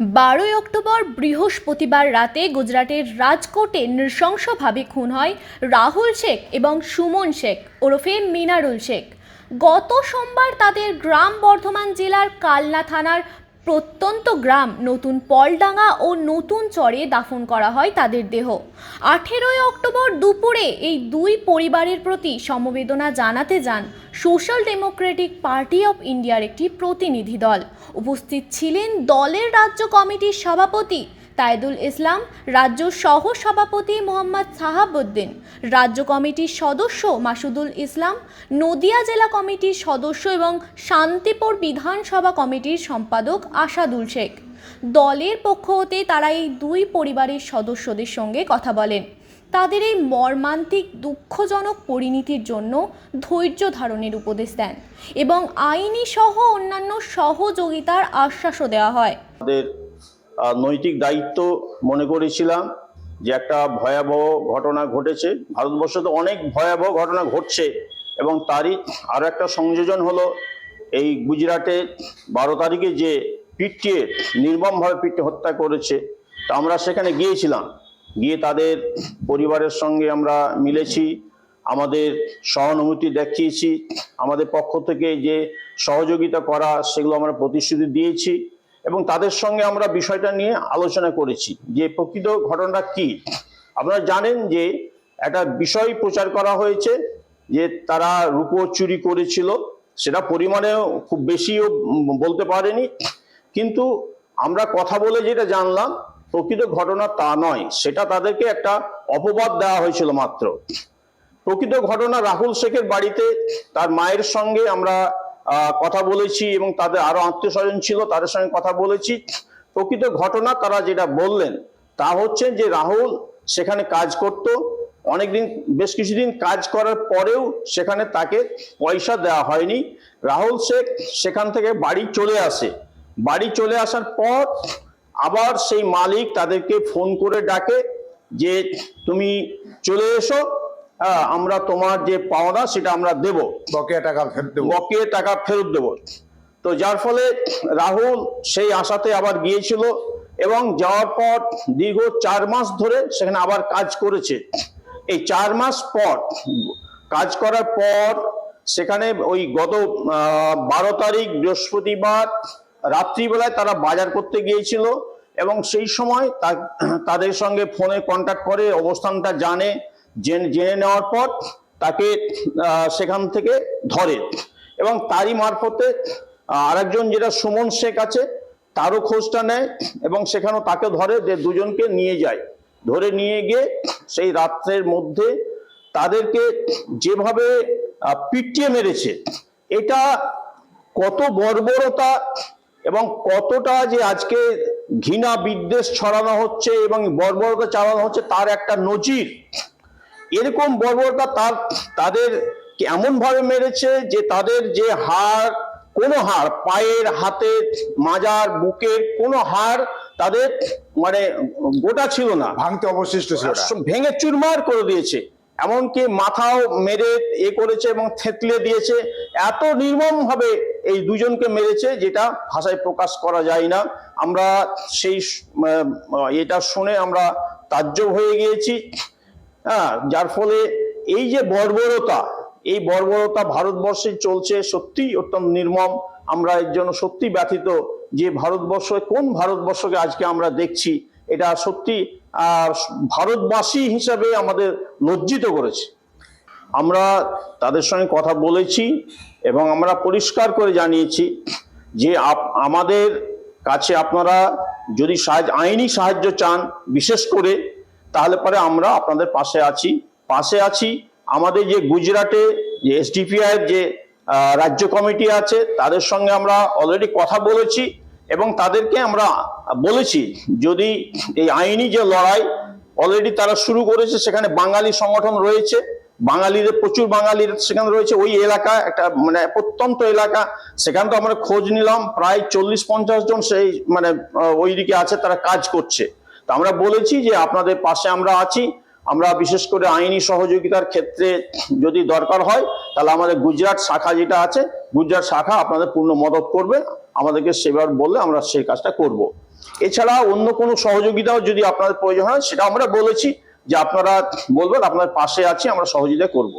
বারোই অক্টোবর বৃহস্পতিবার রাতে গুজরাটের রাজকোটে নৃশংসভাবে খুন হয় রাহুল শেখ এবং সুমন শেখ ওরফে মিনারুল শেখ। গত সোমবার তাদের গ্রাম বর্ধমান জেলার কালনা থানার প্রত্যন্ত গ্রাম নতুন পলডাঙ্গা ও নতুন চরে দাফন করা হয় তাদের দেহ। আঠেরোই অক্টোবর দুপুরে এই দুই পরিবারের প্রতি সমবেদনা জানাতে যান সোশ্যাল ডেমোক্রেটিক পার্টি অফ ইন্ডিয়ার একটি প্রতিনিধি দল। উপস্থিত ছিলেন দলের রাজ্য কমিটির সভাপতি তাইদুল ইসলাম, রাজ্য সহ সভাপতি মোহাম্মদ সাহাবুদ্দিন, রাজ্য কমিটির সদস্য মাসুদুল ইসলাম, নদিয়া জেলা কমিটির সদস্য এবং শান্তিপুর বিধানসভা কমিটির সম্পাদক আসাদুল শেখ। দলের পক্ষ হতে তারা এই দুই পরিবারের সদস্যদের সঙ্গে কথা বলেন। তাদের এই মর্মান্তিক, দুঃখজনক পরিণতির জন্য ধৈর্য ধারণের উপদেশ দেন এবং আইনি সহ অন্যান্য সহযোগিতার আশ্বাসও দেওয়া হয়। নৈতিক দায়িত্ব মনে করেছিলাম যে একটা ভয়াবহ ঘটনা ঘটেছে। ভারতবর্ষে তো অনেক ভয়াবহ ঘটনা ঘটছে এবং তারই আরও একটা সংযোজন হলো এই গুজরাটে বারো তারিখে যে পিটিয়ে নির্মমভাবে পিটিয়ে হত্যা করেছে, তা আমরা সেখানে গিয়েছিলাম। গিয়ে তাদের পরিবারের সঙ্গে আমরা মিলেছি, আমাদের সহানুভূতি দেখিয়েছি, আমাদের পক্ষ থেকে যে সহযোগিতা করা সেগুলো আমরা প্রতিশ্রুতি দিয়েছি। এবং তাদের সঙ্গে আমরা বিষয়টা নিয়ে আলোচনা করেছি যে প্রকৃত ঘটনাটা কি। আপনারা জানেন যে একটা বিষয় প্রচার করা হয়েছে যে তারা রূপো চুরি করেছিল, সেটা পরিমাণেও খুব বেশিও বলতে পারেনি। কিন্তু আমরা কথা বলে যেটা জানলাম, প্রকৃত ঘটনা তা নয়, সেটা তাদেরকে একটা অপবাদ দেওয়া হয়েছিল মাত্র। প্রকৃত ঘটনা রাহুল শেখের বাড়িতে তার মায়ের সঙ্গে আমরা কথা বলেছি এবং তাদের আরও আত্মীয় স্বজন ছিল, তাদের সঙ্গে কথা বলেছি। প্রকৃত ঘটনা তারা যেটা বললেন, তা হচ্ছে যে রাহুল সেখানে কাজ করত। অনেকদিন, বেশ কিছুদিন কাজ করার পরেও সেখানে তাকে পয়সা দেওয়া হয়নি। রাহুল শেখ সেখান থেকে বাড়ি চলে আসে। বাড়ি চলে আসার পর আবার সেই মালিক তাদেরকে ফোন করে ডাকে যে, তুমি চলে এসো। হ্যাঁ, আমরা তোমার যে পাওনা সেটা আমরা দেব। বকেয়া টাকা ফেরত দেবো। বকেয়ে টাকা ফেরত দেব। তো যার ফলে রাহুল সেই আশাতে আবার গিয়েছিল এবং যাওয়ার পর দীর্ঘ চার মাস ধরে সেখানে আবার কাজ করেছে। এই চার মাস পর কাজ করার পর সেখানে ওই গত বারো তারিখ বৃহস্পতিবার রাত্রিবেলায় তারা বাজার করতে গিয়েছিল এবং সেই সময় তাদের সঙ্গে ফোনে কন্ট্যাক্ট করে অবস্থানটা জানে। জেনে জেনে নেওয়ার পর তাকে সেখান থেকে ধরে। এবং তারই মারফতে আরেকজন যেটা সুমন শেখ আছে, তারও খোঁজটা নেয় এবং সেখানেও তাকে ধরে যে দুজনকে নিয়ে যায়। ধরে নিয়ে গিয়ে সেই রাত্রের মধ্যে তাদেরকে যেভাবে পিটিয়ে মেরেছে, এটা কত বর্বরতা এবং কতটা যে আজকে ঘৃণা বিদ্বেষ ছড়ানো হচ্ছে এবং বর্বরতা চালানো হচ্ছে, তার একটা নজির এরকম বর্বরতা তার তাদের এমন ভাবে মেরেছে যে তাদের যে হাড় কোনো হাড় পায়ের হাতের মাজার বুকের কোনো হাড় তাদের মানে গোটা ছিল না। ভাঙতে অবশিষ্ট ছিল ভেঙে চুরমার করে দিয়েছে। এমনকি মাথাও মেরে এ করেছে এবং থেতলে দিয়েছে। এত নির্মম ভাবে এই দুজনকে মেরেছে যেটা ভাষায় প্রকাশ করা যায় না। আমরা সেই এটা শুনে আমরা তাজ্জব হয়ে গিয়েছি। হ্যাঁ যার ফলে এই যে বর্বরতা, এই বর্বরতা ভারতবর্ষে চলছে সত্যি অত্যন্ত নির্মম। আমরা এর জন্য সত্যি ব্যথিত যে ভারতবর্ষ, কোন ভারতবর্ষকে আজকে আমরা দেখছি, এটা সত্যি ভারতবাসী হিসাবে আমাদের লজ্জিত করেছে। আমরা তাদের সঙ্গে কথা বলেছি এবং আমরা পরিষ্কার করে জানিয়েছি যে আমাদের কাছে আপনারা যদি সাহায্য, আইনি সাহায্য চান, বিশেষ করে তাহলে পরে আমরা আপনাদের পাশে আছি। পাশে আছি আমাদের যে গুজরাটে যে এসডিপিআই যে রাজ্য কমিটি আছে তাদের সঙ্গে আমরা অলরেডি কথা বলেছি এবং তাদেরকে আমরা বলেছি যদি এই আইনি যে লড়াই অলরেডি তারা শুরু করেছে সেখানে বাঙালি সংগঠন রয়েছে বাঙালিদের প্রচুর বাঙালির সেখানে রয়েছে ওই এলাকা একটা মানে প্রত্যন্ত এলাকা সেখানে তো আমরা খোঁজ নিলাম প্রায় চল্লিশ পঞ্চাশ জন সেই মানে আহ, ওই দিকে আছে তারা কাজ করছে। আমরা বলেছি যে আপনাদের পাশে আমরা আছি। আমরা বিশেষ করে আইনি সহযোগিতার ক্ষেত্রে যদি দরকার হয়, তাহলে আমাদের গুজরাট শাখা যেটা আছে, গুজরাট শাখা আপনাদের পূর্ণ মদত করবে। আমাদেরকে সেবার বললে আমরা সেই কাজটা করব। এছাড়া অন্য কোনো সহযোগিতাও যদি আপনাদের প্রয়োজন হয়, সেটা আমরা বলেছি যে আপনারা বলবেন আপনার পাশে আছি, আমরা সহযোগিতা করব।